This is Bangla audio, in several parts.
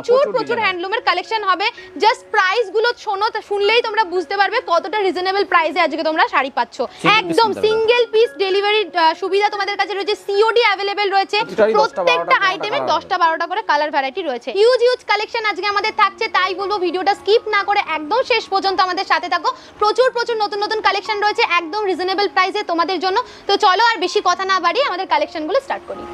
প্রচুর প্রচুর হ্যান্ডলুমের কালেকশন হবে। জাস্ট প্রাইসগুলো শোনো শুনলেই তোমরা বুঝতে পারবে কতটা রিজনেবল প্রাইসে আজকে তোমরা শাড়ি পাচ্ছ। একদম সিঙ্গেল পিস ডেলিভারি সুবিধা তোমাদের কাছে রয়েছে। সিওডি অ্যাভেলেবেল রয়েছে। প্রতিটারই 10টা, 12টা প্রত্যেকটা আইটেমে দশটা বারোটা করে কালার ভ্যারাইটি রয়েছে। হিউজ হিউজ কালেকশন আজকে আমাদের থাকছে তাই বলব ভিডিওটা স্কিপ না করে একদম শেষ পর্যন্ত আমাদের সাথে থাকো। প্রচুর প্রচুর নতুন নতুন কালেকশন রয়েছে একদম রিজনেবল প্রাইসে তোমাদের জন্য। তো চলো আর বেশি কথা না বাড়িয়ে আমাদের কালেকশনগুলো স্টার্ট করি।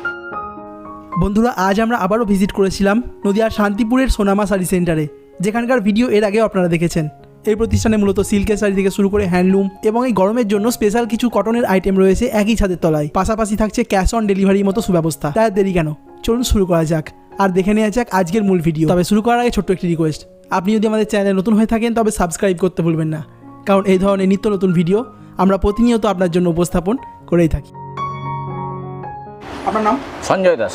বন্ধুরা আজ আমরা আবারও ভিজিট করেছিলাম নদিয়ার শান্তিপুরের সোনামা শাড়ি সেন্টারে যেখানকার ভিডিও এর আগেও আপনারা দেখেছেন। এই প্রতিষ্ঠানে মূলত সিল্কের শাড়ি থেকে শুরু করে হ্যান্ডলুম এবং এই গরমের জন্য স্পেশাল কিছু কটনের আইটেম রয়েছে একই ছাদের তলায়। পাশাপাশি থাকছে ক্যাশ অন ডেলিভারির মতো সুব্যবস্থা। তাই দেরি কেন? চলুন শুরু করা যাক। আর দেখে নেওয়া যাক আজকের মূল ভিডিও তবে শুরু করার আগে ছোট্ট একটি রিকোয়েস্ট আপনি যদি আমাদের চ্যানেলে নতুন হয়ে থাকেন তবে সাবস্ক্রাইব করতে ভুলবেন না। কারণ এই ধরনের নিত্য নতুন ভিডিও আমরা প্রতিনিয়ত আপনার জন্য উপস্থাপন করেই থাকি। আপনার নাম? সঞ্জয় দাস।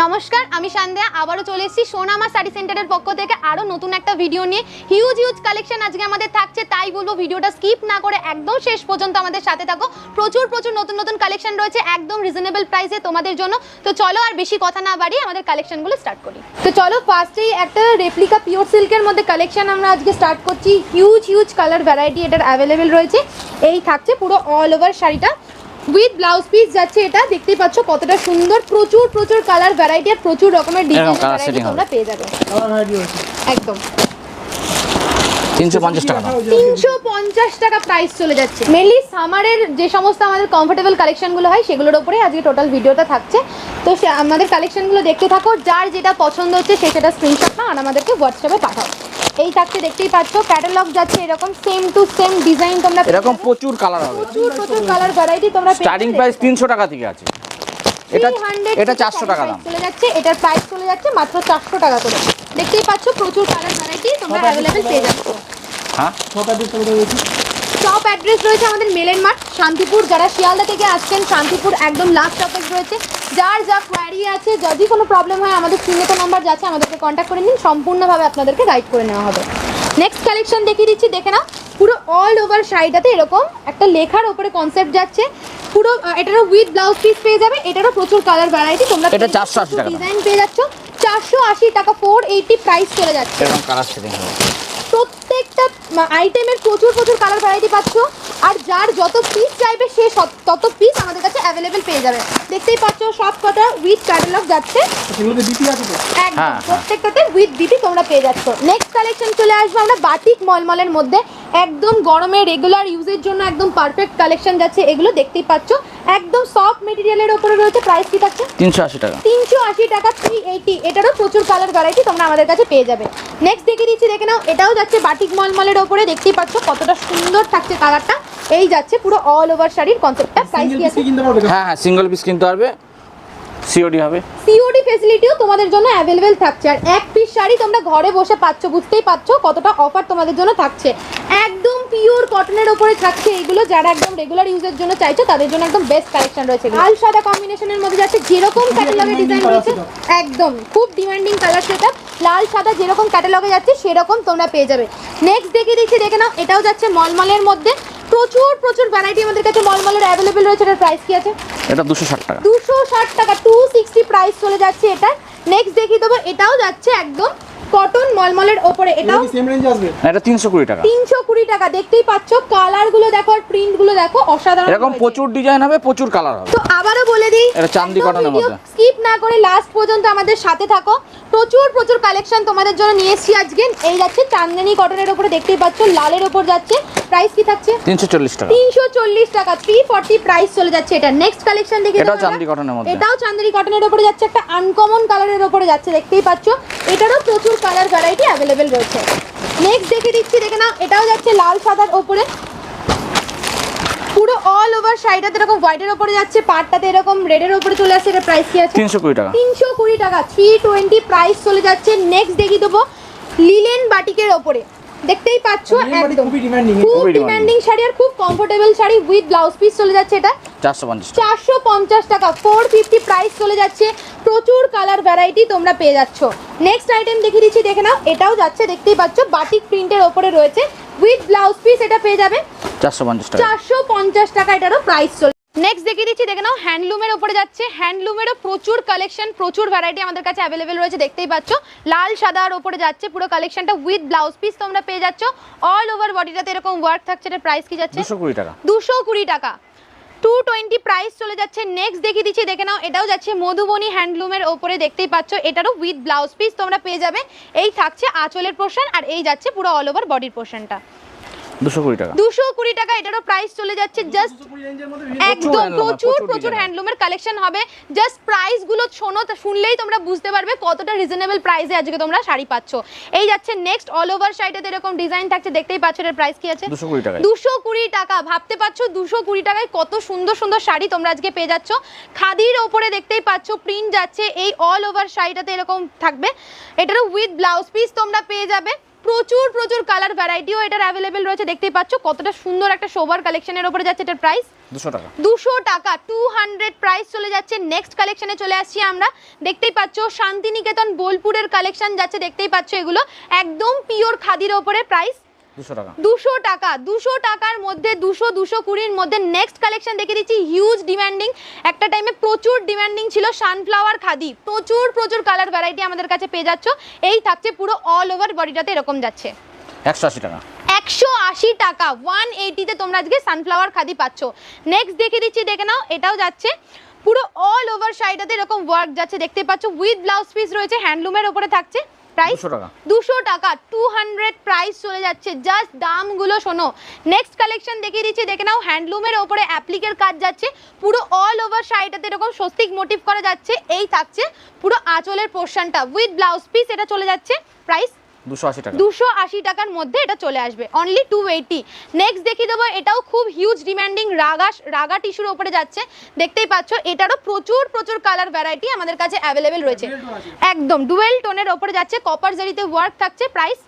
নমস্কার, আমি সন্ধ্যা। আবারও চলে এসেছি সোনামা শাড়ি সেন্টারের পক্ষ থেকে আরও নতুন একটা ভিডিও নিয়ে। হিউজ হিউজ কালেকশন আজকে আমাদের থাকছে, তাই বলব ভিডিওটা স্কিপ না করে একদম শেষ পর্যন্ত আমাদের সাথে থাকো। প্রচুর প্রচুর নতুন নতুন কালেকশন রয়েছে, একদম রিজনেবল প্রাইসে তোমাদের জন্য। তো চলো আর বেশি কথা না বাড়িয়ে আমাদের কালেকশনগুলো স্টার্ট করি। তো চলো ফার্স্টেই একটা রেপ্লিকা পিওর সিল্কের মধ্যে কালেকশন আমরা আজকে স্টার্ট করছি। হিউজ হিউজ কালার ভ্যারাইটি এটার অ্যাভেলেবেল রয়েছে। এই থাকছে পুরো অল ওভার শাড়িটা। উইথ ব্লাউজ পিস যাচ্ছে এটা দেখতেই পাচ্ছ কতটা সুন্দর প্রচুর প্রচুর কালার ভ্যারাইটি আর প্রচুর রকমের ডিজাইন ভ্যারাইটি তোমরা পেয়ে যাবে। একদম। তিনশো পঞ্চাশ টাকা দাম। তিনশো পঞ্চাশ টাকা প্রাইস চলে যাচ্ছে। মেনলি সামারের যে সমস্ত আমাদের কমফোর্টেবল কালেকশনগুলো হয় সেগুলোর উপরে আজকে টোটাল ভিডিওটা থাকছে। তো সে আমাদের কালেকশনগুলো দেখতে থাকো যার যেটা পছন্দ হচ্ছে সে সেটা স্ক্রিনশট নাও আর আমাদেরকে হোয়াটসঅ্যাপে পাঠাও। এই থাকছে দেখতেই পাচ্ছ ক্যাটালগ যাচ্ছে এরকম সেম টু সেম ডিজাইন তোমরা এরকম প্রচুর কালার হবে। প্রচুর প্রচুর কালার ভ্যারাইটি তোমরা স্টার্টিং প্রাইস তিনশো টাকা থেকে আছে। এটা 300 এটা থেকে চারশো টাকা দাম। চলে যাচ্ছে এটার প্রাইস চলে যাচ্ছে মাত্র চারশো টাকা করে। দেখতেই পাচ্ছ প্রচুর কালার ভ্যারাইটি তোমরা अवेलेबल পেয়ে যাচ্ছ। হ্যাঁ? টপ অ্যাড্রেস রয়েছে আমাদের মেলেন মাঠ শান্তিপুর। যারা শিয়ালদা থেকে আসছেন শান্তিপুর একদম লাস্ট স্টপেজ রয়েছে। যার যা কোয়ারি আছে যদি কোনো প্রবলেম হয় আমাদের স্ক্রিনে তো নাম্বার যাচ্ছে আমাদেরকে কন্ট্যাক্ট করে নিন। সম্পূর্ণভাবে আপনাদেরকে গাইড করে নেওয়া হবে। নেক্সট কালেকশন দেখিয়ে দিচ্ছি দেখে নাও। পুরো অল ওভার শাড়িটাতে এরকম একটা লেখার ওপরে কনসেপ্ট যাচ্ছে। পুরো এটারও উইথ ব্লাউজ পিস পেয়ে যাবে এটারও প্রচুর কালার ভ্যারাইটি তোমরা এটা 480 টাকা ডিজাইন পেয়ে যাচ্ছ। চারশো আশি টাকা ফোর এইটি প্রাইস চলে যাচ্ছে। এরকম কালার সেটিং হবে। প্রত্যেকটা আইটেমের প্রচুর প্রচুর কালার ভ্যারাইটি পাচ্ছ। আর যার যত পিস চাইবে সে তত পিস আমাদের কাছে অ্যাভেলেবেল পেয়ে যাবে। দেখতেই পাচ্ছ সব কটা উইথ ক্যাটালগ যাচ্ছে। তো? একদম হ্যাঁ, হ্যাঁ। প্রত্যেকটাতে উইথ বিপি তোমরা পেয়ে যাচ্ছ। নেক্সট কালেকশন চলে আসবে আমরা বাটিক মলমলের মধ্যে। একদম গরমে রেগুলার ইউজের জন্য একদম পারফেক্ট কালেকশন যাচ্ছে। এগুলো দেখতেই পাচ্ছ একদম সফট মেটেরিয়ালের উপরে রয়েছে প্রাইস কি থাকছে? তিনশো আশি টাকা। তিনশো আশি টাকা থ্রি এইটি এটারও প্রচুর কালার ভ্যারাইটি তোমরা আমাদের কাছে পেয়ে যাবে। নেক্সট দেখিয়ে দিচ্ছি দেখে নাও। এটাও যাচ্ছে বাটিক মলমলের উপরে দেখতেই পাচ্ছ কতটা সুন্দর থাকছে কালারটা এই যাচ্ছে পুরো অল ওভার শাড়ির কনসেপ্টটা প্রাইস কি আছে? হ্যাঁ হ্যাঁ সিঙ্গেল পিস কিনতে পারবে। সিওডি হবে? সিওডি ফেসিলিটিও তোমাদের জন্য অ্যাভেলেবেল থাকছে। আর এক পিস শাড়ি তোমরা ঘরে বসে পাচ্ছ বুঝতেই পারছ কতটা অফার তোমাদের জন্য থাকছে। একদম পিওর কটনের ওপরে থাকছে এগুলো যারা একদম রেগুলার ইউজের জন্য চাইছো তাদের জন্য একদম বেস্ট কালেকশন রয়েছে লাল সাদা কম্বিনেশনের মধ্যে যাচ্ছে যেরকম ক্যাটালগের ডিজাইন রয়েছে একদম খুব ডিমান্ডিং কালার সেটা লাল সাদা যেরকম ক্যাটালগে যাচ্ছে সেরকম তোমরা পেয়ে যাবে। নেক্সট দেখে দিচ্ছি দেখে নাও এটাও যাচ্ছে মলমলের মধ্যে। প্রচুর প্রচুর ভ্যারাইটি আমাদের কাছে মলমলের অ্যাভেলেবেল রয়েছে। এটার প্রাইস কি আছে? এটা দুশো ষাট টাকা। দুশো ষাট টাকা। টু সিক্সটি প্রাইস চলে যাচ্ছে এটা নেক্সট দেখিয়ে দেবো এটাও যাচ্ছে একদম কটন মলমলের ওপরে এটাও সেম রেঞ্জ আসবে? না, এটা তিনশো কুড়ি টাকা। তিনশো কুড়ি টাকা দেখতেই পাচ্ছ কালারগুলো দেখো আর প্রিন্টগুলো দেখো অসাধারণ এরকম প্রচুর ডিজাইন হবে প্রচুর কালার হবে। তো আবারও বলে দিই এটা চান্দি কটনের মধ্যে। স্কিপ না করে লাস্ট পর্যন্ত আমাদের সাথে থাকো। প্রচুর প্রচুর কালেকশন তোমাদের জন্য নিয়ে এসেছি আজকে। এই যাচ্ছে চান্দনি কটনের উপরে দেখতেই পাচ্ছ লালের উপর যাচ্ছে। প্রাইস কি থাকছে? তিনশো চল্লিশ টাকা। তিনশো চল্লিশ টাকা থ্রি ফর্টি প্রাইস চলে যাচ্ছে এটা। নেক্সট কালেকশন দেখে এটাও। চান্দি কটনের মধ্যে। এটাও চান্দিনী কটনের উপরে যাচ্ছে একটা আনকমন কালারের উপরে যাচ্ছে দেখতেই পাচ্ছ। এটারও প্রচুর কালার ভ্যারাইটি অ্যাভেলেবেল রয়েছে। নেক্সট দেখে দিচ্ছি দেখে নাও এটাও যাচ্ছে লাল সাদার ওপরে। পুরো অল ওভার শাড়িটাতে এরকম হোয়াইটের ওপরে যাচ্ছে পাটটাতে এরকম রেডের ওপরে চলে আসছে এটা প্রাইস কি আছে? তিনশো কুড়ি টাকা। তিনশো কুড়ি টাকা থ্রি টোয়েন্টি প্রাইস চলে যাচ্ছে। নেক্সট দেখিয়ে দেবো লিলেন বাটিকের ওপরে। দেখতেই পাচ্ছ বাটিক একদম। খুব ডিমান্ডিং শাড়ি আর খুব comfortable sari with blouse piece চলে যাচ্ছে এটা। চারশো পঞ্চাশ টাকা। চারশো পঞ্চাশ টাকা ফোর ফিফটি প্রাইস চলে যাচ্ছে। প্রচুর কালার ভ্যারাইটি তোমরা পেয়ে যাচ্ছ। নেক্সট আইটেম দেখিয়ে দিচ্ছি দেখে নাও। এটাও যাচ্ছে দেখতেই পাচ্ছ। বাটিক প্রিন্টের ওপরে রয়েছে। উইথ ব্লাউজ পিস এটা পেয়ে যাবে। চারশো পঞ্চাশ টাকা। চারশো পঞ্চাশ টাকা এটারও প্রাইস চলে নেক্সট দেখিয়ে দিচ্ছি দেখে নাও হ্যান্ডলুমের ওপরে যাচ্ছে। হ্যান্ডলুমেরও প্রচুর কালেকশন প্রচুর ভ্যারাইটি আমাদের কাছে অ্যাভেলেবেল রয়েছে দেখতেই পাচ্ছ। লাল সাদার ওপরে যাচ্ছে পুরো কালেকশনটা উইথ ব্লাউজ পিস তোমরা পেয়ে যাচ্ছ। অল ওভার বডিটাতে এরকম ওয়ার্ক থাকছে এটার প্রাইস কি যাচ্ছে? দুশো কুড়ি টাকা। দুশো কুড়ি টাকা। টু টোয়েন্টি প্রাইস চলে যাচ্ছে। নেক্সট দেখিয়ে দিচ্ছি দেখে নাও এটাও যাচ্ছে মধুবনী হ্যান্ডলুমের ওপরে দেখতেই পাচ্ছ। এটারও উইথ ব্লাউজ পিস তোমরা পেয়ে যাবে। এই থাকছে আঁচলের পোর্শন আর এই যাচ্ছে পুরো অল ওভার বডির পোর্শনটা দুশো কুড়ি টাকা। দুশো কুড়ি টাকা এটারও প্রাইস চলে যাচ্ছে জাস্ট একদম প্রচুর প্রচুর হ্যান্ডলুমের কালেকশন হবে। জাস্ট প্রাইসগুলো শোনো শুনলেই তোমরা বুঝতে পারবে কতটা রিজনেবল প্রাইসে আজকে তোমরা শাড়ি পাচ্ছ। এই যাচ্ছে নেক্সট অল ওভার এরকম ডিজাইন থাকছে দেখতেই পাচ্ছ এর প্রাইস কি আছে। টাকা ভাবতে পারছ দুশো কুড়ি টাকায় কত সুন্দর সুন্দর শাড়ি তোমরা আজকে পেয়ে যাচ্ছ। খাদির ওপরে দেখতেই পাচ্ছ প্রিন্ট যাচ্ছে এই অল ওভার শাড়িটাতে এরকম থাকবে। এটারও উইথ ব্লাউজ পিস তোমরা পেয়ে যাবে। প্রচুর প্রচুর কালার ভ্যারাইটিও এটার অ্যাভেলেবেল রয়েছে। দেখতেই পাচ্ছ কতটা সুন্দর একটা শোভার কালেকশনের ওপরে যাচ্ছে এটার প্রাইস দুশো টাকা। দুশো টাকা টু হান্ড্রেড প্রাইস চলে যাচ্ছে। নেক্সট কালেকশনে চলে আসছি আমরা। দেখতেই পাচ্ছ শান্তিনিকেতন বোলপুরের কালেকশন যাচ্ছে। দেখতেই পাচ্ছ এগুলো। একদম পিওর খাদির ওপরে প্রাইস দুশো টাকা। দুশো টাকা দুশো টাকার মধ্যে দুশো দুশো কুড়ির মধ্যে নেক্সট কালেকশন দেখে দিচ্ছি হিউজ ডিমান্ডিং একটা টাইমে প্রচুর ডিমান্ডিং ছিল সানফ্লাওয়ার খাদি প্রচুর প্রচুর কালার ভ্যারাইটি আমাদের কাছে পেয়ে যাচ্ছ। এই থাকছে পুরো অল ওভার বডিটাতে এরকম যাচ্ছে। একশো আশি টাকা। একশো আশি টাকা ওয়ান এইটিতে তোমরা আজকে সানফ্লাওয়ার খাদি পাচ্ছ। নেক্সট দেখে দিচ্ছি দেখে নাও এটাও যাচ্ছে। পুরো অল ওভার শাড়িটাতে এরকম ওয়ার্ক যাচ্ছে দেখতে পাচ্ছ। উইথ ব্লাউজ পিস রয়েছে হ্যান্ডলুমের ওপরে থাকছে। প্রাইস দুশো টাকা। টু হান্ড্রেড প্রাইস চলে যাচ্ছে। জাস্ট দামগুলো শোনো। নেক্সট কালেকশন দেখিয়ে দিচ্ছি। দেখে নাও হ্যান্ডলুমের ওপরে অ্যাপ্লিকের কাজ যাচ্ছে। পুরো অল ওভার শাড়িটাতে এরকম স্বস্তিক মোটিভ করা যাচ্ছে। এই থাকছে পুরো আঁচলের পোর্শনটা উইথ ব্লাউজ পিস এটা চলে যাচ্ছে। প্রাইস দুশো আশি টাকা। দুশো আশি টাকার মধ্যে এটা চলে আসবে অনলি টু এইটি নেক্সট দেখিয়ে দেবো এটাও খুব হিউজ ডিমান্ডিং রাগা রাগা টিস্যুর ওপরে যাচ্ছে। দেখতেই পাচ্ছ এটারও প্রচুর প্রচুর কালার ভ্যারাইটি আমাদের কাছে অ্যাভেলেবেল রয়েছে। একদম ডুয়েল টোনের ওপরে যাচ্ছে কপার জারিতে ওয়ার্ক থাকছে প্রাইস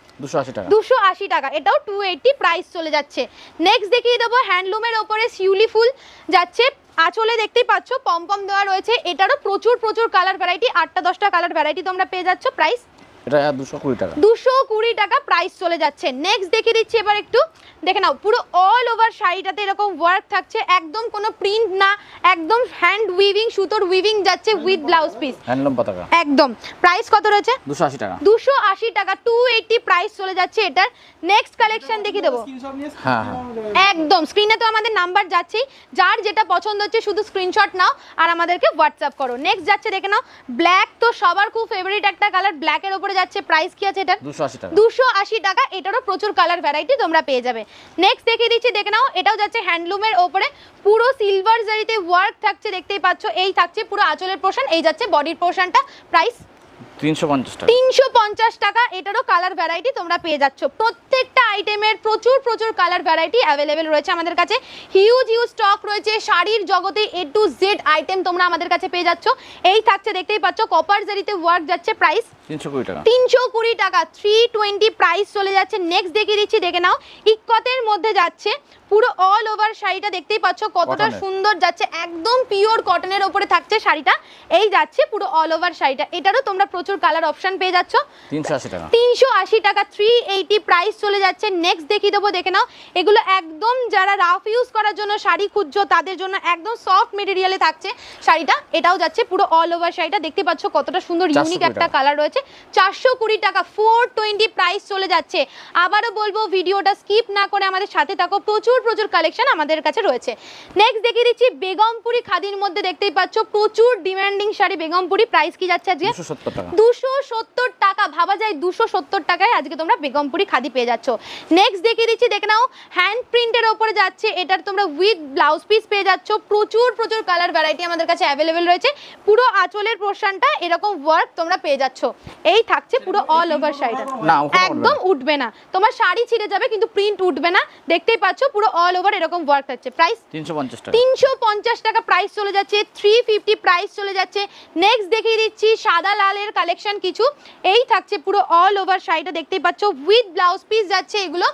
দুশো আশি টাকা। এটাও টু এইটি প্রাইস চলে যাচ্ছে। নেক্সট দেখিয়ে দেবো হ্যান্ডলুমের ওপরে শিউলি ফুল যাচ্ছে। আঁচলে দেখতেই পাচ্ছ পমপম দেওয়া রয়েছে এটারও প্রচুর প্রচুর কালার ভ্যারাইটি আটটা দশটা কালার ভ্যারাইটি তোমরা পেয়ে যাচ্ছ প্রাইস এটা দুশো কুড়ি টাকা। দুশো কুড়ি টাকা প্রাইস চলে যাচ্ছে। নেক্সট দেখিয়ে দিচ্ছি এবার একটু। দেখে নাও পুরো অল ওভার শাড়িটাতে এরকম ওয়ার্ক থাকছে। একদম কোনো প্রিন্ট না একদম হ্যান্ড উইভিং সুতোর উইভিং যাচ্ছে উইথ ব্লাউজ পিস হ্যান্ডলুম পতাকা। একদম। প্রাইস কত রয়েছে? দুশো আশি টাকা। প্রাইস চলে যাচ্ছে এটার। নেক্সট কালেকশন দেখিয়ে দেবো। হ্যাঁ হ্যাঁ। একদম। স্ক্রিনে তো আমাদের নাম্বার যাচ্ছেই। যার যেটা পছন্দ হচ্ছে শুধু স্ক্রিনশট নাও আর আমাদেরকে হোয়াটসঅ্যাপ করো। নেক্সট যাচ্ছে দেখে নাও। ব্ল্যাক তো সবার খুব ফেভারিট একটা কালার ব্ল্যাকের ওপরে যাচ্ছে প্রাইস কি আছে আশি টাকা। এটারও প্রচুর কালার ভ্যারাইটি তোমরা পেয়ে যাবে। নেক্সট দেখিয়ে দিচ্ছি দেখে নাও এটাও যাচ্ছে হ্যান্ডলুমের ওপরে। পুরো সিলভার জারিতে ওয়ার্ক থাকছে দেখতেই পাচ্ছ এই থাকছে পুরো আঁচলের পোর্শন এই যাচ্ছে বডির পোর্শনটা প্রাইস তিনশো পঞ্চাশ টাকা। তিনশো পঞ্চাশ টাকা এটারও কালার ভ্যারাইটি তোমরা পেয়ে যাচ্ছ। প্রত্যেকটা আইটেমের প্রচুর প্রচুর কালার ভ্যারাইটি অ্যাভেলেবেল রয়েছে আমাদের কাছে। হিউজ হিউজ স্টক রয়েছে শাড়ির জগতে এ টু জেড আইটেম তোমরা আমাদের কাছে পেয়ে যাচ্ছ। এই থাকছে দেখতেই পাচ্ছ কপার জারিতে ওয়ার্ক যাচ্ছে প্রাইস তিনশো কুড়ি টাকা। প্রাইস চলে যাচ্ছে। নেক্সট দেখিয়ে দিচ্ছি দেখে নাও। মধ্যে যাচ্ছে পুরো অল ওভার শাড়িটা দেখতেই পাচ্ছ কতটা সুন্দর যাচ্ছে একদম পিওর কটনের ওপরে থাকছে শাড়িটা। এই যাচ্ছে পুরো অল ওভার শাড়িটা। এটারও তোমরা প্রচুর কালার অপশন পেয়ে যাচ্ছ। টাকা। প্রাইস চলে যাচ্ছে। নেক্সট দেখিয়ে দেবো দেখে নাও। এগুলো একদম যারা রাফ ইউজ করার জন্য শাড়ি খুঁজছো তাদের জন্য একদম সফট মেটেরিয়ালে থাকছে শাড়িটা। এটাও যাচ্ছে পুরো অল ওভার শাড়িটা। দেখতে পাচ্ছ কতটা সুন্দর ইউনিক একটা কালার রয়েছে। চারশো কুড়ি টাকা ফোর টোয়েন্টি প্রাইস চলে যাচ্ছে। আবারও বলব ভিডিওটা স্কিপ না করে আমাদের সাথে থাকো। প্রচুর প্রচুর কালেকশন আমাদের কাছে রয়েছে। নেক্সট দেখিয়ে দিচ্ছি বেগমপুরি খাদির মধ্যে দেখতেই পাচ্ছ প্রচুর ডিমান্ডিং শাড়ি বেগমপুরি। প্রাইস কি যাচ্ছে আজকে? দুশো সত্তর টাকা। ভাবা যায় দুশো সত্তর টাকায় আজকে তোমরা বেগমপুরি খাদি পেয়ে যাচ্ছ। নেক্সট দেখিয়ে দিচ্ছি দেখে নাও হ্যান্ড প্রিন্টের ওপরে যাচ্ছে। এটার তোমরা উইথ ব্লাউজ পিস পেয়ে যাচ্ছ। প্রচুর প্রচুর কালার ভ্যারাইটি আমাদের কাছে অ্যাভেলেবেল রয়েছে। পুরো আঁচলের পোর্শনটা এরকম ওয়ার্ক তোমরা পেয়ে যাচ্ছ। এই থাকছে পুরো অল ওভার শাড়িটা। একদম উঠবে না। তোমার শাড়ি ছিঁড়ে যাবে কিন্তু প্রিন্ট উঠবে না। দেখতেই পাচ্ছ পুরো অল ওভার এরকম ওয়ার্ক থাকছে। প্রাইস তিনশো পঞ্চাশ টাকা। তিনশো পঞ্চাশ টাকা প্রাইস চলে যাচ্ছে। থ্রি ফিফটি প্রাইস চলে যাচ্ছে। নেক্সট দেখিয়ে দিচ্ছি সাদা লালের কালেকশন কিছু। এই থাকছে পুরো অল ওভার শাড়িটা দেখতেই পাচ্ছ উইথ ব্লাউজ পিস যাচ্ছে এগুলো।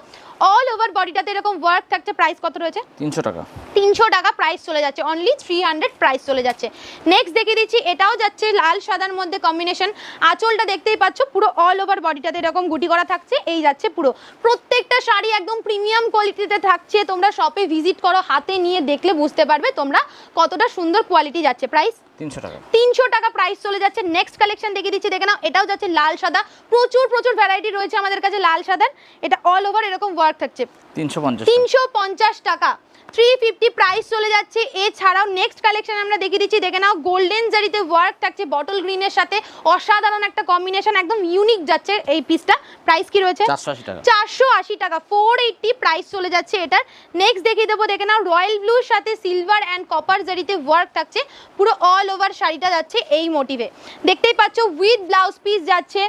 অল ওভার বডিটাতে এরকম ওয়ার্ক থাকছে প্রাইস কত রয়েছে? তিনশো টাকা। তিনশো টাকা প্রাইস চলে যাচ্ছে অনলি থ্রি হান্ড্রেড প্রাইস চলে যাচ্ছে। নেক্সট দেখিয়ে দিচ্ছি এটাও যাচ্ছে লাল সাদার মধ্যে কম্বিনেশন আঁচলটা দেখতেই পাচ্ছ পুরো অল ওভার বডিটাতে এরকম গুটি করা থাকছে এই যাচ্ছে পুরো। প্রত্যেকটা শাড়ি একদম প্রিমিয়াম কোয়ালিটিতে থাকছে তোমরা শপে ভিজিট করো হাতে নিয়ে দেখলে বুঝতে পারবে তোমরা কতটা সুন্দর কোয়ালিটি যাচ্ছে। প্রাইস তিনশো টাকা। তিনশো টাকা প্রাইস চলে যাচ্ছে। নেক্সট কালেকশন দেখিয়ে দিচ্ছি দেখে নাও এটাও যাচ্ছে লাল সাদা। প্রচুর প্রচুর ভ্যারাইটি রয়েছে আমাদের কাছে লাল সাদার। এটা অল ওভার এরকম ওয়ার্ক থাকছে। তিনশো পঞ্চাশ তিনশো পঞ্চাশ টাকা। থ্রি ফিফটি প্রাইস চলে যাচ্ছে। এছাড়াও নেক্সট কালেকশন আমরা দেখিয়ে দিচ্ছি দেখে নাও গোল্ডেন জারিতে ওয়ার্ক থাকছে বটল গ্রিনের সাথে। অসাধারণ একটা কম্বিনেশন একদম ইউনিক যাচ্ছে এই পিসটা প্রাইস কি রয়েছে? চারশো আশি টাকা। চারশো আশি টাকা। ফোর এইটটি প্রাইস চলে যাচ্ছে এটার। নেক্সট দেখিয়ে দেবো দেখে নাও রয়্যাল ব্লুর সাথে সিলভার অ্যান্ড কপার জারিতে ওয়ার্ক থাকছে। পুরো অল ওভার শাড়িটা যাচ্ছে এই মোটিভে দেখতেই পাচ্ছ উইথ ব্লাউজ পিস যাচ্ছে।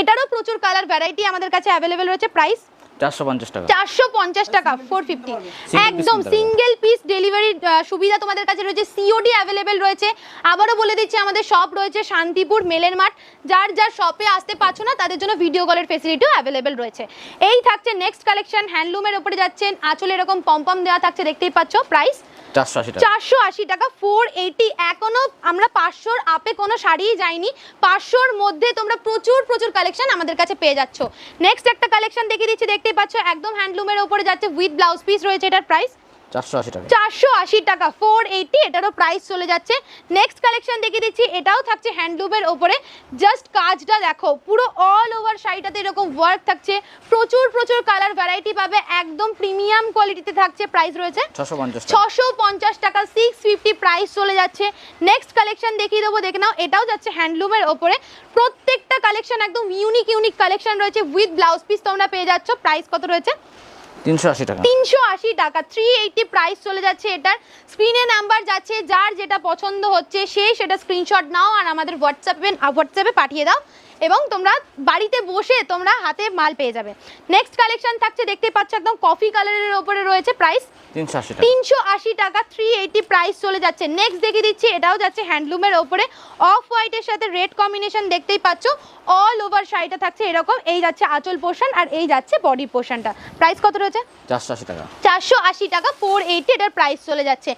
এটারও প্রচুর কালার ভ্যারাইটি আমাদের কাছে অ্যাভেলেবেল রয়েছে। প্রাইস চারশো পঞ্চাশ টাকা। চারশো পঞ্চাশ টাকা ফোর ফিফটি piece একদম সিঙ্গেল পিস ডেলিভারি সুবিধা তোমাদের কাছে রয়েছে। সিওডি অ্যাভেলেবেল রয়েছে। আবারও বলে দিচ্ছি আমাদের শপ রয়েছে শান্তিপুর মেলের মাঠ। যার যার শপে আসতে পারছ না তাদের জন্য ভিডিও কলের রয়েছে। এই থাকছে নেক্সট কালেকশন হ্যান্ডলুমের ওপরে যাচ্ছেন। আঁচলে এরকম পম্পম দেওয়া থাকছে দেখতেই পাচ্ছ। প্রাইস চারশো আশি টাকা। ফোর এইটি এখনও আমরা আপে কোনো শাড়িই পাঁচশোর মধ্যে তোমরা প্রচুর প্রচুর কালেকশন আমাদের কাছে পেয়ে নেক্সট একটা কালেকশন দেখিয়ে দিচ্ছি, দেখতেই পাচ্ছ, একদম হ্যান্ডলুমের ওপরে যাচ্ছে উইথ ব্লাউজ পিস রয়েছে এটার প্রাইস চারশো আশি টাকা। চারশো আশি টাকা ফোর এইটি এটারও প্রাইস চলে যাচ্ছে। নেক্সট কালেকশন দেখিয়ে দিচ্ছি এটাও থাকছে হ্যান্ডলুমের জাস্ট কাজটা দেখো পুরো অল ওভার শাড়িটাতে এরকম ওয়ার্ক থাকছে। প্রচুর প্রচুর কালার ভ্যারাইটি পাবে একদম প্রিমিয়াম কোয়ালিটিতে থাকছে প্রাইস রয়েছে। টাকা। ছশো পঞ্চাশ টাকা সিক্স ফিফটি প্রাইস চলে যাচ্ছে। নেক্সট কালেকশন দেখিয়ে দেবো দেখে নাও এটাও যাচ্ছে হ্যান্ডলুমের প্রত্যেকটা কালেকশন একদম ইউনিক ইউনিক কালেকশন রয়েছে। উইথ ব্লাউজ পিস তোমরা পেয়ে যাচ্ছ প্রাইস কত রয়েছে? তিনশো আশি টাকা। প্রাইস চলে যাচ্ছে এটার। স্ক্রিনে নাম্বার যাচ্ছে, যার যেটা পছন্দ হচ্ছে সেটা স্ক্রিনশট নাও আর আমাদের হোয়াটসঅ্যাপে হোয়াটসঅ্যাপে পাঠিয়ে দাও এবং তোমরা বাড়িতে বসে তোমরা হাতে মাল পেয়ে যাবে। নেক্সট কালেকশন থাকছে, দেখতে পাচ্ছ একদম কফি কালারের ওপরে রয়েছে প্রাইস তিনশো আশি টাকা। থ্রি এইটি প্রাইস চলে যাচ্ছে। নেক্সট দেখিয়ে দিচ্ছি এটাও যাচ্ছে হ্যান্ডলুমের ওপরে। অফ হোয়াইটের সাথে রেড কম্বিনেশন দেখতেই পাচ্ছ অল ওভার শাড়িটা থাকছে এরকম। এই যাচ্ছে আঁচল পোর্শন আর এই যাচ্ছে বডি পোর্শনটা প্রাইস কত রয়েছে? চারশো আশি টাকা। চারশো আশি টাকা ফোর এইটি এটার প্রাইস চলে যাচ্ছে।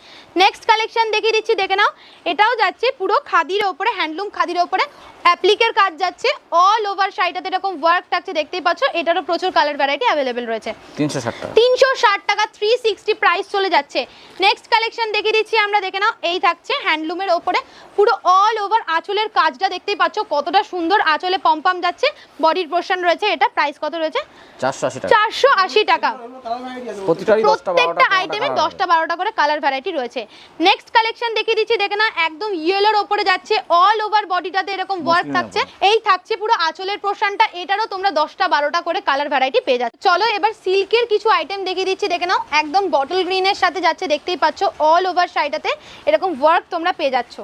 নেক্সট কালেকশন দেখিয়ে দিচ্ছি দেখে নাও। এটাও যাচ্ছে পুরো খাদির ওপরে হ্যান্ডলুম খাদির ওপরে। অ্যাপ্লিকের কাজ যাচ্ছে অল ওভার শাড়িটাতে এরকম ওয়ার্ক থাকছে দেখতেই পাচ্ছ এটারও প্রচুর কালার ভ্যারাইটি অ্যাভেলেবেল রয়েছে। তিনশো ষাট টাকা। তিনশো ষাট টাকা থ্রি সিক্সটি প্রাইস চলে যাচ্ছে। নেক্সট কালেকশন দেখিয়ে দিচ্ছি আমরা দেখে নাও এই থাকছে হ্যান্ডলুমের ওপরে। পুরো অল ওভার আঁচলের কাজটা দেখতেই পাচ্ছ কতটা সুন্দর আঁচলে পম্পাম যাচ্ছে। বডির পোর্শন রয়েছে এটা প্রাইস কত রয়েছে? চারশো আশি টাকা। প্রত্যেকটা আইটেমে দশটা বারোটা করে কালার ভ্যারাইটি রয়েছে। নেক্সট কালেকশন দেখিয়ে দিচ্ছি দেখে না একদম ইয়েলোর ওপরে যাচ্ছে অল ওভার বডিটাতে এরকম ওয়ার্ক থাকছে? এই থাকছে পুরো আঁচলের প্রশানটা এটারও তোমরা দশটা বারোটা করে কালার ভ্যারাইটি পেয়ে যাচ্ছ। চলো এবার সিল্কের কিছু আইটেম দেখিয়ে দিচ্ছি দেখে নাও। একদম বটল গ্রিনের সাথে যাচ্ছে দেখতেই পাচ্ছ অল ওভার শাড়িটাতে এরকম ওয়ার্ক তোমরা পেয়ে যাচ্ছ।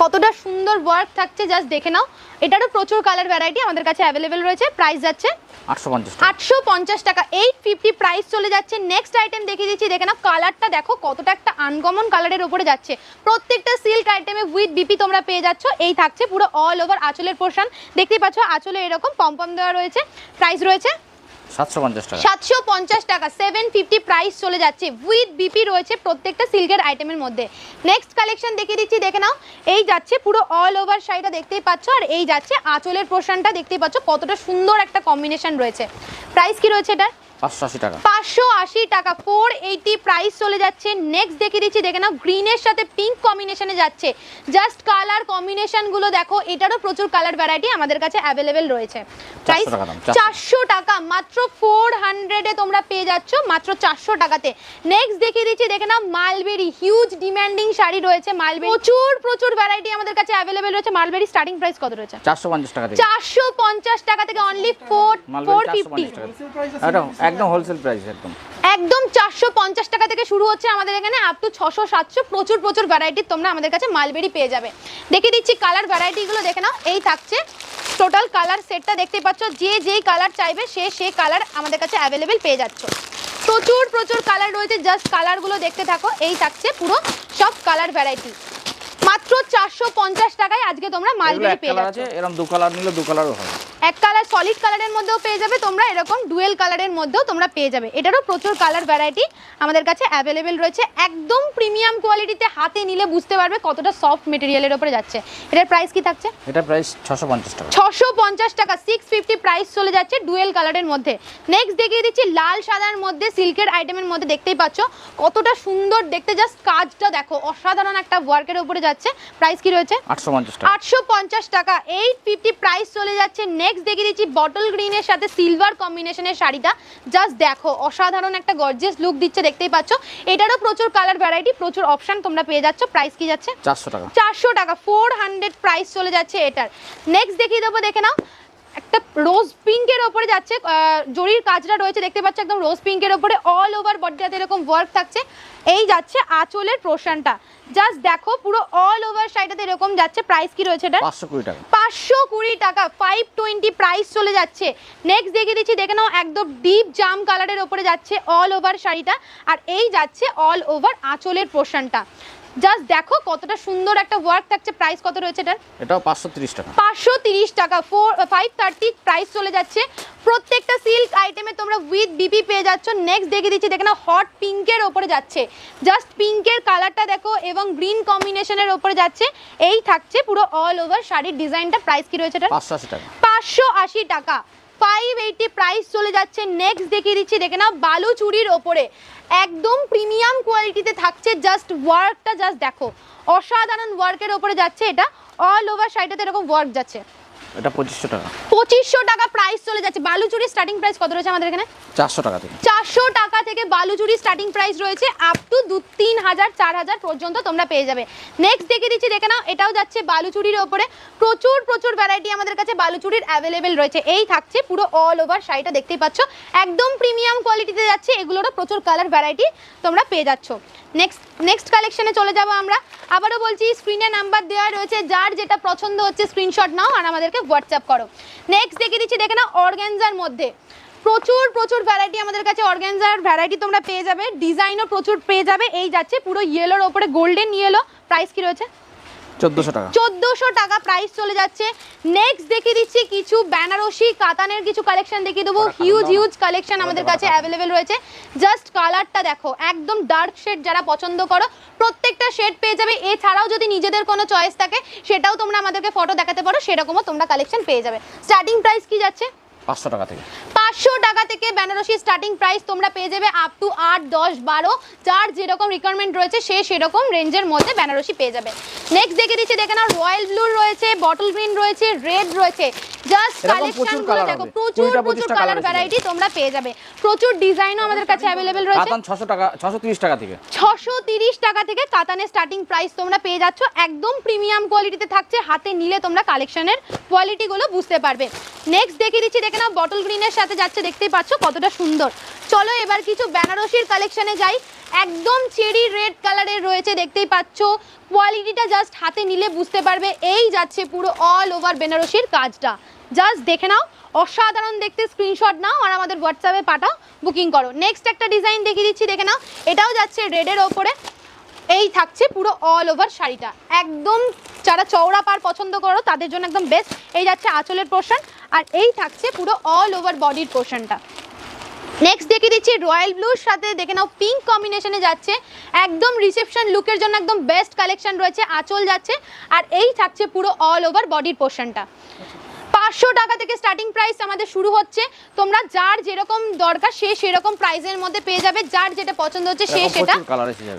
কতটা সুন্দর ওয়ার্ক থাকছে জাস্ট দেখে নাও। এটারও প্রচুর কালার ভ্যারাইটি আমাদের কাছে অ্যাভেলেবেল রয়েছে প্রাইস যাচ্ছে আটশো পঞ্চাশ টাকা। এইট ফিফটি প্রাইস চলে যাচ্ছে। নেক্সট আইটেম দেখিয়ে দিচ্ছি দেখে নাও কালারটা দেখো কতটা একটা আনকমন কালারের উপরে যাচ্ছে। প্রত্যেকটা সিল্ক আইটেমে উইথ বিপি তোমরা পেয়ে যাচ্ছ এই থাকছে পুরো অল ওভার আঁচলের পোর্শন দেখতেই পাচ্ছ আঁচলে এরকম পম্পম দেওয়া রয়েছে প্রাইস রয়েছে। সাতশো পঞ্চাশ টাকা। সাতশো পঞ্চাশ টাকা সেভেন ফিফটি প্রাইস চলে যাচ্ছে। উইথ বিপি রয়েছে প্রত্যেকটা সিল্কের আইটেমের মধ্যে। নেক্সট কালেকশন দেখিয়ে দিচ্ছি, দেখে নাও। এই যাচ্ছে পুরো অল ওভার শাড়িটা দেখতেই পাচ্ছ, আর এই যাচ্ছে আঁচলের পোর্শনটা দেখতেই পাচ্ছ, কতটা সুন্দর একটা কম্বিনেশন রয়েছে। প্রাইস কি রয়েছে এটার? পাঁচশো আশি টাকা। প্রাইস চলে যাচ্ছে। নেক্সট দেখিয়ে দিচ্ছি দেখে নাও গ্রিনের সাথে পিঙ্ক কম্বিনেশনে যাচ্ছে। জাস্ট কালার দেখো এটারও প্রচুর কালার ভ্যারাইটি আমাদের কাছে রয়েছে। প্রাইস 400 টাকা মাত্র তোমরা পেয়ে যাচ্ছ মাত্র চারশো টাকাতে। নেক্সট দেখিয়ে দিচ্ছি দেখে নাও মালবেরি হিউজ ডিমান্ডিং শাড়ি রয়েছে মালবেরি প্রচুর প্রচুর ভ্যারাইটি আমাদের কাছে রয়েছে। মালবেরি স্টার্টিং প্রাইস কত রয়েছে? চারশো পঞ্চাশ টাকা থেকে। টাকা অনলি টাকা। একদম হোলসেল প্রাইস একদম। একদম চারশো পঞ্চাশ টাকা থেকে শুরু হচ্ছে আমাদের এখানে আপ টু ছশো সাতশো প্রচুর প্রচুর ভ্যারাইটির তোমরা আমাদের কাছে মালবেরি পেয়ে যাবে। দেখে দিচ্ছি কালার ভ্যারাইটিগুলো দেখে নাও এই থাকছে টোটাল কালার সেটটা দেখতে পাচ্ছ যে যেই কালার চাইবে সে সে কালার আমাদের কাছে অ্যাভেলেবেল পেয়ে যাচ্ছ। প্রচুর প্রচুর কালার রয়েছে জাস্ট কালারগুলো দেখতে থাকো এই থাকছে পুরো সব কালার ভ্যারাইটি মাত্র চারশো পঞ্চাশ টাকায় আজকে তোমরা মালবেরি পেয়ে কালার যাচ্ছ। এরকম দু কালার নিলে দু কালারও হবে এক কালার সলিড কালারের মধ্যেও পেয়ে যাবে তোমরা এরকম ডুয়েল কালারের মধ্যেও তোমরা পেয়ে যাবে। এটারও প্রচুর কালার ভ্যারাইটি আমাদের কাছে অ্যাভেলেবেল রয়েছে। একদম প্রিমিয়াম কোয়ালিটিতে হাতে নিলে বুঝতে পারবে কতটা সফট মেটেরিয়ালের উপরে যাচ্ছে। এটার প্রাইস কি থাকছে? এটা প্রাইস ছশো পঞ্চাশ টাকা। ছশো পঞ্চাশ টাকা সিক্স ফিফটি প্রাইস চলে যাচ্ছে ডুয়েল কালারের মধ্যে। নেক্সট দেখিয়ে দিচ্ছি লাল সাদার মধ্যে সিল্কের আইটেমের মধ্যে দেখতেই পাচ্ছ। কতটা সুন্দর দেখতে জাস্ট কাজটা দেখো অসাধারণ একটা ওয়ার্কের উপরে যাচ্ছে। প্রাইস কি রয়েছে? আটশো পঞ্চাশ টাকা। আটশো পঞ্চাশ টাকা এইট ফিফটি প্রাইস চলে যাচ্ছে। নেক্সট দেখিয়ে দিচ্ছি বটল গ্রিনের সাথে সিলভার কম্বিনেশনের শাড়িটা। জাস্ট দেখো অসাধারণ একটা গর্জিয়াস লুক দিচ্ছে দেখতেই পাচ্ছ। এটারও প্রচুর কালার ভ্যারাইটি প্রচুর অপশন তোমরা পেয়ে যাচ্ছ। প্রাইস কি যাচ্ছে? চারশো টাকা। চারশো টাকা ফোর হান্ড্রেড প্রাইস চলে যাচ্ছে এটার। নেক্সট দেখিয়ে দেবো দেখে নাও। একটা রোজ পিঙ্কের ওপরে যাচ্ছে জরির কাজটা রয়েছে দেখতে পাচ্ছ একদম রোজ পিঙ্কের ওপরে অল ওভার বডিটাতে এরকম ওয়ার্ক থাকছে। এই যাচ্ছে আঁচলের পোর্শনটা। জাস্ট দেখো পুরো অল ওভার সাইডটাতে এরকম যাচ্ছে প্রাইস কি রয়েছে এটা পাঁচশো কুড়ি টাকা। পাঁচশো কুড়ি টাকা ফাইভ টোয়েন্টি প্রাইস চলে যাচ্ছে। নেক্সট দেখিয়ে দিচ্ছি দেখে নাও একদম ডিপ জাম কালারের ওপরে যাচ্ছে অল ওভার শাড়িটা। আর এই যাচ্ছে অল ওভার আঁচলের পোর্শনটা। জাস্ট দেখো কতটা সুন্দর একটা ওয়ার্ক থাকছে। প্রাইস কত রয়েছে এটার? এটাও পাঁচশো তিরিশ টাকা। পাঁচশো তিরিশ টাকা। ফোর ফাইভ থার্টি প্রাইস চলে যাচ্ছে। প্রত্যেকটা সিল্ক আইটেমে তোমরা উইথ বিপি পেয়ে যাচ্ছ। নেক্সট দেখে দিচ্ছি দেখে না হট পিঙ্কের ওপরে যাচ্ছে। জাস্ট পিঙ্কের কালারটা দেখো এবং গ্রিন কম্বিনেশনের ওপরে যাচ্ছে। এই থাকছে পুরো অল ওভার শাড়ির ডিজাইনটা প্রাইস কি রয়েছে এটা পাঁচশো আশি টাকা। পাঁচশো আশি টাকা। ফাইভ এইটি প্রাইস চলে যাচ্ছে। নেক্সট দেখিয়ে দিচ্ছি, দেখে নাও, বালু চুরির ওপরে। একদম প্রিমিয়াম কোয়ালিটিতে থাকছে জাস্ট ওয়ার্কটা জাস্ট দেখো। অসাধারণ ওয়ার্কের ওপরে যাচ্ছে এটা। অল ওভার সাইডটাতে এরকম ওয়ার্ক যাচ্ছে। এটা পঁচিশশো টাকা। পঁচিশশো টাকা প্রাইস চলে যাচ্ছে। বালুচুরি স্টার্টিং প্রাইস কত রয়েছে আমাদের এখানে? চারশো টাকা থেকে। চারশো টাকা থেকে বালুচুরি স্টার্টিং প্রাইস রয়েছে আপ টু দু তিন হাজার চার হাজার পর্যন্ত তোমরা পেয়ে যাবে। নেক্সট দেখে দিচ্ছি দেখে নাও এটাও যাচ্ছে বালুচুরির ওপরে। প্রচুর প্রচুর ভ্যারাইটি আমাদের কাছে বালুচুরির অ্যাভেলেবেল রয়েছে। এই থাকছে পুরো অল ওভার শাড়িটা দেখতেই পাচ্ছ। একদম প্রিমিয়াম কোয়ালিটিতে যাচ্ছে এগুলোরও প্রচুর কালার ভ্যারাইটি তোমরা পেয়ে যাচ্ছ। নেক্সট নেক্সট কালেকশনে চলে যাব আমরা। আবারও বলছি স্ক্রিনে নাম্বার দেওয়া রয়েছে যার যেটা পছন্দ হচ্ছে স্ক্রিনশট নাও আর আমাদেরকে হোয়াটসঅ্যাপ করো। নেক্সট দেখে দিচ্ছি, দেখে না অর্গ্যানজার মধ্যে। প্রচুর প্রচুর ভ্যারাইটি আমাদের কাছে অর্গ্যানজার ভ্যারাইটি তোমরা পেয়ে যাবে। ডিজাইনও প্রচুর পেয়ে যাবে। এই যাচ্ছে পুরো ইয়েলোর ওপরে গোল্ডেন ইয়েলো প্রাইস কি রয়েছে? চোদ্দোশো টাকা। চোদ্দোশো টাকা প্রাইস চলে যাচ্ছে। নেক্সট দেখিয়ে দিচ্ছি কিছু বেনারসি কাতানের কিছু কালেকশন দেখিয়ে দেবো। হিউজ হিউজ কালেকশন আমাদের কাছে অ্যাভেলেবেল রয়েছে। জাস্ট কালারটা দেখো একদম ডার্ক শেড যারা পছন্দ করো প্রত্যেকটা শেড পেয়ে যাবে। এছাড়াও যদি নিজেদের কোনো চয়েস থাকে সেটাও তোমরা আমাদেরকে ফটো দেখাতে পারো সেরকমও তোমরা কালেকশন পেয়ে যাবে। স্টার্টিং প্রাইস কি যাচ্ছে? পাঁচশো টাকা থেকে। পাঁচশো টাকা থেকে বেনারসি স্টার্টিং প্রাইস তোমরা পেয়ে যাবে আপ টু আট, দশ, বারো। যার যেরকম রিকোয়ারমেন্ট রয়েছে, সে সেরকম রেঞ্জের মধ্যে বেনারসি পেয়ে যাবে। নেক্সট দেখে দিচ্ছি, দেখে নাও রয়্যাল ব্লু রয়েছে বটল গ্রিন রয়েছে রেড রয়েছে। জাস্ট কালেকশনগুলো দেখো প্রচুর প্রচুর কালার ভ্যারাইটি তোমরা পেয়ে যাবে। প্রচুর ডিজাইনও আমাদের কাছে অ্যাভেলেবেল রয়েছে। কাতান ছশো টাকা ছশো তিরিশ টাকা থেকে। ছশো তিরিশ টাকা থেকে কাতানের স্টার্টিং প্রাইস তোমরা পেয়ে যাচ্ছ। একদম প্রিমিয়াম কোয়ালিটিতে থাকছে হাতে নিলে তোমরা কালেকশনের কোয়ালিটিগুলো বুঝতে পারবে। নেক্সট দেখিয়ে দিচ্ছি দেখে নাও বটল গ্রিনের সাথে যাচ্ছে দেখতেই পাচ্ছ কতটা সুন্দর। চলো এবার কিছু বেনারসির কালেকশনে যাই। একদম চেরি রেড কালারের রয়েছে, দেখতেই পাচ্ছ। কোয়ালিটিটা জাস্ট হাতে নিলে বুঝতে পারবে, এই যাচ্ছে পুরো অল ওভার বেনারসির কাজটা। জাস্ট দেখে নাও, অসাধারণ দেখতে স্ক্রিনশট নাও আর আমাদের হোয়াটসঅ্যাপে পাঠাও বুকিং করো। নেক্সট একটা ডিজাইন দেখিয়ে দিচ্ছি, দেখে নাও। এটাও যাচ্ছে রেডের ওপরে। এই থাকছে পুরো অল ওভার শাড়িটা। একদম যারা চওড়া পার পছন্দ করো, তাদের জন্য একদম বেস্ট এই যাচ্ছে আঁচলের পোর্শন আর এই থাকছে পুরো অল ওভার বডির পোর্শনটা নেক্সট দেখে দিচ্ছি রয়্যাল ব্লুর সাথে দেখে নাও পিঙ্ক কম্বিনেশনে যাচ্ছে। একদম রিসেপশন লুকের জন্য একদম বেস্ট কালেকশন রয়েছে আঁচল যাচ্ছে। আর এই থাকছে পুরো অল ওভার বডির পোর্শনটা পাঁচশো টাকা থেকে স্টার্টিং প্রাইস আমাদের শুরু হচ্ছে। তোমরা যার যেরকম দরকার সে সেরকম প্রাইসের মধ্যে পেয়ে যাবে। যার যেটা পছন্দ হচ্ছে সে সেটা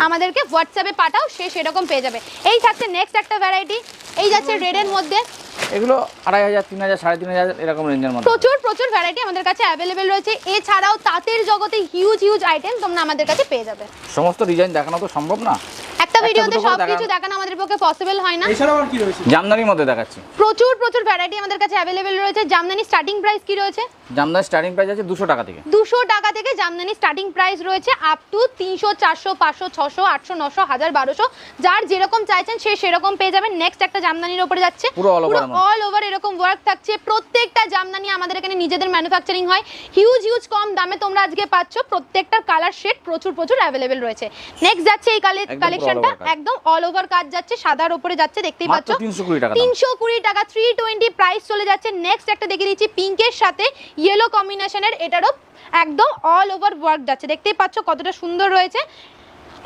আমাদেরকে হোয়াটসঅ্যাপে পাঠাও সে সেরকম পেয়ে যাবে। এই থাকছে নেক্সট একটা ভ্যারাইটি এই যাচ্ছে রেডের মধ্যে। এগুলো আড়াই হাজার তিন হাজার সাড়ে তিন হাজার এরকম রেঞ্জের মধ্যে। প্রচুর প্রচুর ভ্যারাইটি আমাদের কাছে অ্যাভেলেবেল রয়েছে। এছাড়াও তাঁতের জগতে হিউজ হিউজ আইটেম তোমরা আমাদের কাছে পেয়ে যাবে। সমস্ত ডিজাইন দেখানো তো সম্ভব না? একটা ভিডিওতে দুটো করে সব কিছু দেখানো। আমাদের পক্ষে পসিবল হয় না। এছাড়াও আর কি রয়েছে? জামদানির মধ্যে দেখাচ্ছি। প্রচুর প্রচুর ভ্যারাইটি আমাদের কাছে অ্যাভেলেবেল রয়েছে। জামদানি স্টার্টিং প্রাইস কি রয়েছে? জামদানি স্টার্টিং প্রাইস আছে দুশো টাকা থেকে। দুশো টাকা থেকে জামদানি স্টার্টিং প্রাইস রয়েছে আপ টু তিনশো চারশো পাঁচশো ছশো আটশো নশো হাজার বারোশো। যার যেরকম চাইছেন সে সেরকম পেয়ে যাবেন। নেক্সট একটা জামদানির উপরে যাচ্ছে। পুরো অল ওভার এরকম ওয়ার্ক থাকছে। প্রত্যেকটা জামদানি আমাদের এখানে নিজেদের ম্যানুফ্যাকচারিং হয়। হিউজ হিউজ কম দামে তোমরা আজকে পাচ্ছ। প্রত্যেকটা কালার শেড প্রচুর প্রচুর অ্যাভেলেবেল রয়েছে। নেক্সট যাচ্ছে এই কালেকশন একদম অল ওভার কাজ যাচ্ছে সাদার উপরে যাচ্ছে দেখতেই পাচ্ছো পাচ্ছ। তিনশো কুড়ি টাকা দাম। তিনশো কুড়ি টাকা থ্রি টোয়েন্টি প্রাইস চলে যাচ্ছে। নেক্সট একটা দেখে দিচ্ছি পিঙ্কের সাথে ইয়েলো কম্বিনেশনের এটারও একদম অল ওভার ওয়ার্ক যাচ্ছে। দেখতেই পাচ্ছ কতটা সুন্দর রয়েছে।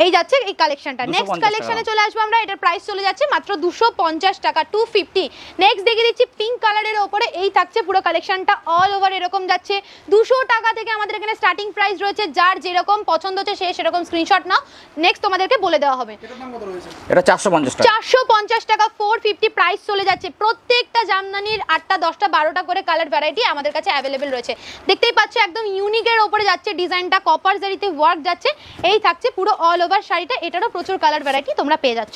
এই যাচ্ছে এই কালেকশনটা 250 নেক্সট। কালেকশনে চলে আসব আমরা এটার প্রাইস চলে যাচ্ছে মাত্র দুশো পঞ্চাশ টাকা টু ফিফটি নেক্সট দেখে দিচ্ছি পিঙ্ক কালারের ওপরে এই থাকছে পুরো কালেকশনটা অল ওভার এরকম যাচ্ছে। দুশো টাকা থেকে আমাদের এখানে স্টার্টিং প্রাইস রয়েছে যার যেরকম পছন্দ হচ্ছে সে সেরকম স্ক্রিনশট নাও। নেক্সট তোমাদেরকে বলে দেওয়া হবে। এটা চারশো পঞ্চাশ টাকা। চারশো পঞ্চাশ টাকা ফোর ফিফটি প্রাইস চলে যাচ্ছে। প্রত্যেকটা জামদানির আটটা দশটা বারোটা করে কালার ভ্যারাইটি আমাদের কাছে অ্যাভেলেবেল রয়েছে। দেখতেই পাচ্ছ একদম ইউনিকের ওপরে যাচ্ছে ডিজাইনটা কপার জারিতে ওয়ার্ক যাচ্ছে। এই থাকছে পুরো অল ওভার শাড়িটা এটারও প্রচুর কালার ভ্যারাইটি তোমরা পেয়ে যাচ্ছ।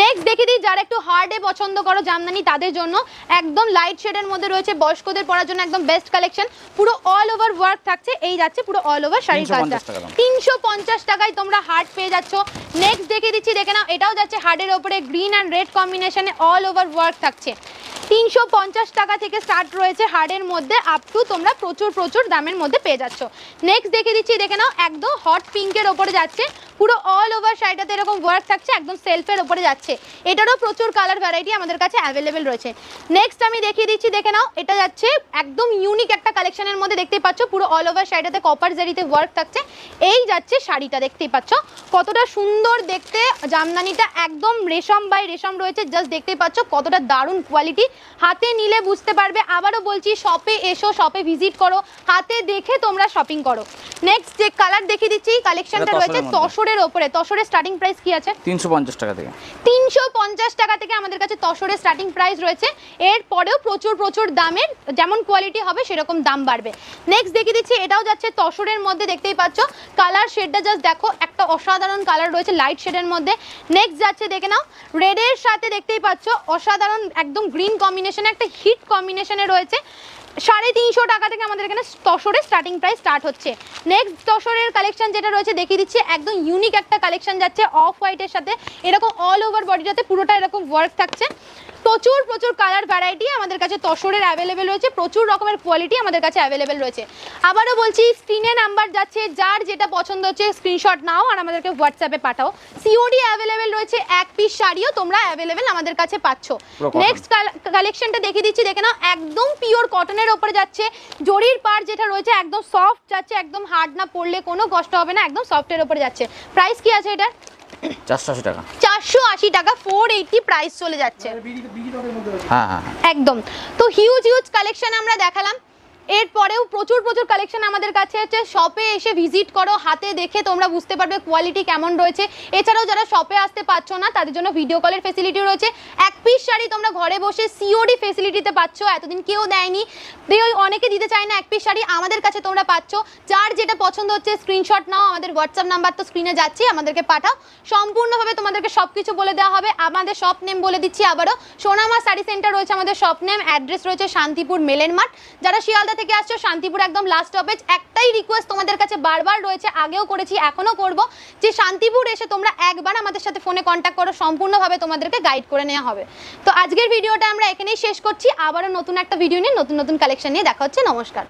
নেক্সট দেখে দিই যারা একটু হার্ডে পছন্দ করো জামদানি তাদের জন্য একদম লাইট শেডের মধ্যে রয়েছে বয়স্কদের পরার জন্য একদম বেস্ট কালেকশন পুরো অল ওভার ওয়ার্ক থাকছে এই যাচ্ছে পুরো অল ওভার শাড়ির কাজটা। তিনশো পঞ্চাশ টাকায় তোমরা হার্ড পেয়ে যাচ্ছ। নেক্সট দেখে দিচ্ছি দেখে নাও এটাও যাচ্ছে হার্ডের ওপরে গ্রিন অ্যান্ড রেড কম্বিনেশনে অল ওভার ওয়ার্ক থাকছে। তিনশো পঞ্চাশ টাকা থেকে স্টার্ট রয়েছে হার্ডের মধ্যে আপ টু তোমরা প্রচুর প্রচুর দামের মধ্যে পেয়ে যাচ্ছ। নেক্সট দেখে দিচ্ছি, দেখে নাও, একদম হট পিঙ্কের ওপরে যাচ্ছে। পুরো অল ওভার শাড়িটাতে এরকম ওয়ার্ক থাকছে, একদম সেলফের ওপরে যাচ্ছে। এটারও প্রচুর কালার ভ্যারাইটি আমাদের কাছে অ্যাভেলেবেল রয়েছে। নেক্সট আমি দেখিয়ে দিচ্ছি, দেখে নাও, এটা যাচ্ছে একদম ইউনিক একটা কালেকশনের মধ্যে দেখতেই পাচ্ছ। পুরো অল ওভার শাড়িটাতে কপার জারিতে ওয়ার্ক থাকছে। এই যাচ্ছে শাড়িটা, দেখতেই পাচ্ছ। কতটা সুন্দর দেখতে, জামদানিটা একদম রেশম বাই রেশম রয়েছে। জাস্ট দেখতেই পাচ্ছ, কতটা দারুণ কোয়ালিটি হাতে নিলে বুঝতে পারবে আবারও বলছি শপে এসো শপে ভিজিট করো হাতে দেখে তোমরা শপিং করো। নেক্সট যে কালার দেখিয়ে দিচ্ছি কালেকশনটা রয়েছে তসরের ওপরে। তসরের স্টার্টিং প্রাইস কি আছে? তিনশো পঞ্চাশ টাকা থেকে। তিনশো পঞ্চাশ টাকা থেকে আমাদের কাছে তসরের স্টার্টিং প্রাইস রয়েছে। এর পরেও প্রচুর প্রচুর দামের যেমন কোয়ালিটি হবে সেরকম দাম বাড়বে। নেক্সট দেখিয়ে দিচ্ছি এটাও যাচ্ছে তসরের মধ্যে দেখতেই পাচ্ছ। কালার শেডটা জাস্ট দেখো একটা অসাধারণ কালার রয়েছে লাইট শেডের মধ্যে। নেক্সট যাচ্ছে দেখে নাও। রেডের সাথে দেখতেই পাচ্ছ অসাধারণ একদম গ্রিন কম্বিনেশনে একটা হিট কম্বিনেশনে রয়েছে। সাড়ে তিনশো টাকা থেকে আমাদের এখানে তসরের স্টার্টিং প্রাইস স্টার্ট হচ্ছে। নেক্সট তসরের কালেকশন যেটা রয়েছে, দেখিয়ে দিচ্ছে, একদম ইউনিক একটা কালেকশন যাচ্ছে অফ হোয়াইটের সাথে। এরকম অল ওভার বডিটাতে পুরোটা এরকম ওয়ার্ক থাকছে। প্রচুর প্রচুর কালার ভ্যারাইটি আমাদের কাছে তসরের অ্যাভেলেবেল রয়েছে। প্রচুর রকমের কোয়ালিটি আমাদের কাছে অ্যাভেলেবেল রয়েছে। আবারও বলছি স্ক্রিনে নাম্বার যাচ্ছে যার যেটা পছন্দ হচ্ছে স্ক্রিনশট নাও আর আমাদেরকে হোয়াটসঅ্যাপে পাঠাও। সিওডি অ্যাভেলেবেল রয়েছে এক পিস শাড়িও তোমরা অ্যাভেলেবেল আমাদের কাছে পাচ্ছ। নেক্সট কালেকশনটা দেখিয়ে দিচ্ছি দেখে নাও একদম পিওর কটনের ওপরে যাচ্ছে। জরির পার যেটা রয়েছে একদম সফট যাচ্ছে একদম হার্ড না পড়লে কোনো কষ্ট হবে না একদম সফটের ওপরে যাচ্ছে। প্রাইস কি আছে এটার? 480 টাকা। 480 টাকা 480 প্রাইস চলে যাচ্ছে। হ্যাঁ, হ্যাঁ হ্যাঁ একদম। তো হিউজ হিউজ কালেকশন আমরা দেখালাম। এরপরেও প্রচুর প্রচুর কালেকশন আমাদের কাছে আছে। শপে এসে ভিজিট করো, হাতে দেখে তোমরা বুঝতে পারবে কোয়ালিটি কেমন রয়েছে। এছাড়াও যারা শপে আসতে পারছ না, তাদের জন্য ভিডিও কলের ফেসিলিটি রয়েছে। এক পিস শাড়ি তোমরা ঘরে বসে সিওডি ফেসিলিটিতে পাচ্ছ, এতদিন কেউ দেয়নি। অনেকে দিতে চায় না এক পিস শাড়ি, আমাদের কাছে তোমরা পাচ্ছ। যার যেটা পছন্দ হচ্ছে স্ক্রিনশট নাও, আমাদের হোয়াটসঅ্যাপ নাম্বার তো স্ক্রিনে যাচ্ছে আমাদেরকে পাঠাও। সম্পূর্ণভাবে তোমাদেরকে সব কিছু বলে দেওয়া হবে। আমাদের শপ নেম বলে দিচ্ছি আবারও। সোনামা শাড়ি সেন্টার রয়েছে আমাদের শপ নেম অ্যাড্রেস রয়েছে শান্তিপুর মেলেন মাঠ যারা শিয়ালদা থেকে আসছো, শান্তিপুর একদম লাস্ট স্টপেজ একটাই রিকোয়েস্ট তোমাদের কাছে বারবার রয়েছে, আগেও করেছি, এখনও করব। যে শান্তিপুর এসে তোমরা একবার আমাদের সাথে ফোনে কন্ট্যাক্ট করো, সম্পূর্ণভাবে তোমাদেরকে গাইড করে নেওয়া হবে। তো আজকের ভিডিওটা আমরা এখানেই শেষ করছি। আবারও নতুন একটা ভিডিও নিয়ে, নতুন নতুন কালেকশন নিয়ে দেখা হচ্ছে। নমস্কার।